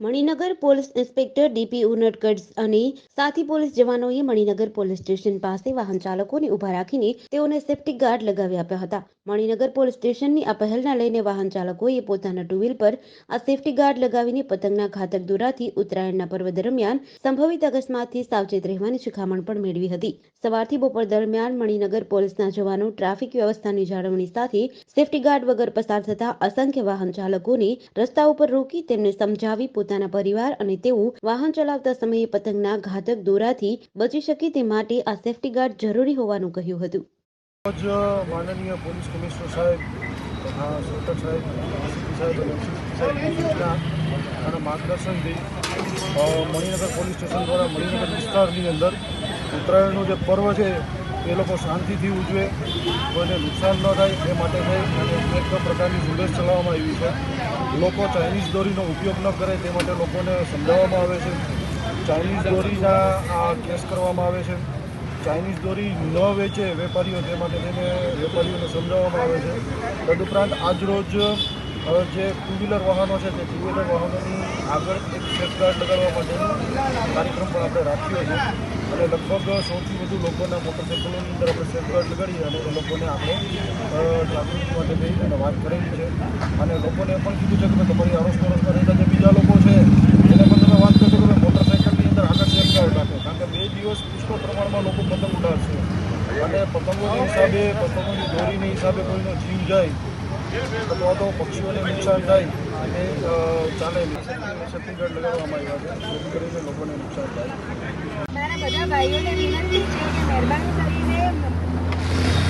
Maninagar police inspector DP Unadkat અને સાથી police જવાનોએ મણિનગર પોલીસ સ્ટેશન પાસે વાહન ચાલકોને ઊભા રાખીને તેઓને સેફ્ટી ગાર્ડ લગાવી આપ્યા હતા. મણિનગર પોલીસ સ્ટેશનની આ પહેલના લઈને વાહન ચાલકોએ પોતાના ટુ પર આ સેફ્ટી ગાર્ડ લગાવીને પતંગના ઘાતક દોરાથી ઉત્તરાયણના પર્વ દરમિયાન સંભવિત અકસ્માતથી સાવચેત રહેવાની શિખામણ પણ મેળવી હતી. સવારથી બપોર દરમિયાન મણિનગર પોલીસના જવાનો ટ્રાફિક વ્યવસ્થાની જાળવણી સાથે સેફ્ટી ગાર્ડ વગર પસાર થતા અસંખ્ય વાહન ચાલકોને રસ્તા ઉપર રોકી તેમને સમજાવી પોતાના પરિવાર અને તેઓ વાહન ચલાવતા સમયે પતંગના ઘાતક દોરાથી બચી શકે તે માટે આ સેફ્ટી ગાર્ડ જરૂરી હોવાનું કહ્યું હતું. આજ માનનીય પોલીસ કમિશનર સાહેબ, તથા સાહેબ સાહેબ અને માર્ગદર્શનથી મણિનગર પોલીસ સ્ટેશન દ્વારા મણિનગર વિસ્તારની અંદર ઉત્તરાયણનું જે પર્વ છે એ લોકો શાંતિથી ઉજવે, કોઈને નુકસાન ન થાય, એ માટે થઈ અને એક પ્રકારની ઝુંબેશ ચલાવવામાં આવી છે. લોકો ચાઇનીઝ દોરીનો ઉપયોગ ન કરે તે માટે લોકોને સમજાવવામાં આવે છે. ચાઇનીઝ દોરીના આ કેસ કરવામાં આવે છે. ચાઇનીઝ દોરી ન વેચે વેપારીઓ, તે માટે તેને વેપારીઓને સમજાવવામાં આવે છે. તદુપરાંત આજરોજ જે ટુ વ્હીલર વાહનો છે તે ટુ વ્હીલર વાહનોની આગળ એક સેફગાર્ડ લગાડવા માટેનો કાર્યક્રમ પણ આપણે રાખ્યો છે. અને લગભગ સૌથી વધુ લોકોના મોટરસાઇકલોની અંદર આપણે સેફગાર્ડ લગાડી અને એ લોકોને આપણે જાગૃતિ માટે જઈ અને વાત કરેલી છે. અને લોકોને પણ કીધું છે કે તમારી આરોસ પડોશમાં રહેતા જે બીજા લોકો છે એને પણ તમે વાત કરશો કે મોટરસાઇકલની અંદર આગળ સેફગાર્ડ રાખો. કારણ કે બે દિવસ પુષ્કળ પ્રમાણમાં લોકો પતંગ ઉડાડશે. અને પતંગોના હિસાબે, પતંગોની દોરીની હિસાબે કોઈનો જીવ જાય અથવા તો પક્ષીઓને નુકસાન થાય અને ચાલે છત્તીસગઢ લગાવવામાં આવ્યા છે. જેથી કરીને લોકોને નુકસાન થાય. મારા બધા ભાઈઓને વિનંતી છે કે મહેરબાની કરીને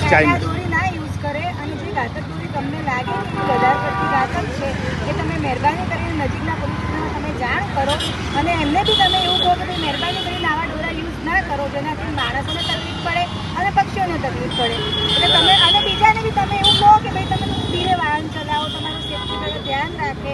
ચાઇના. દોરી ના યુઝ કરે અને જે ઘાતક દોરી તમને લાગે કે વધારે પડતી ઘાતક છે એ તમે મહેરબાની કરીને નજીકના પોલીસ તમે જાણ કરો અને એમને બી તમે એવું કહો કે મહેરબાની કરીને આવા દોરા યુઝ ના કરો જેનાથી માણસોને તકલીફ પડે અને પક્ષીઓને તકલીફ પડે. એટલે તમે અને બીજાને બી તમે એવું કહો કે ભાઈ તમે થોડું ધીરે વાહન ચલાવો તમારું સેફ્ટી પર ધ્યાન રાખે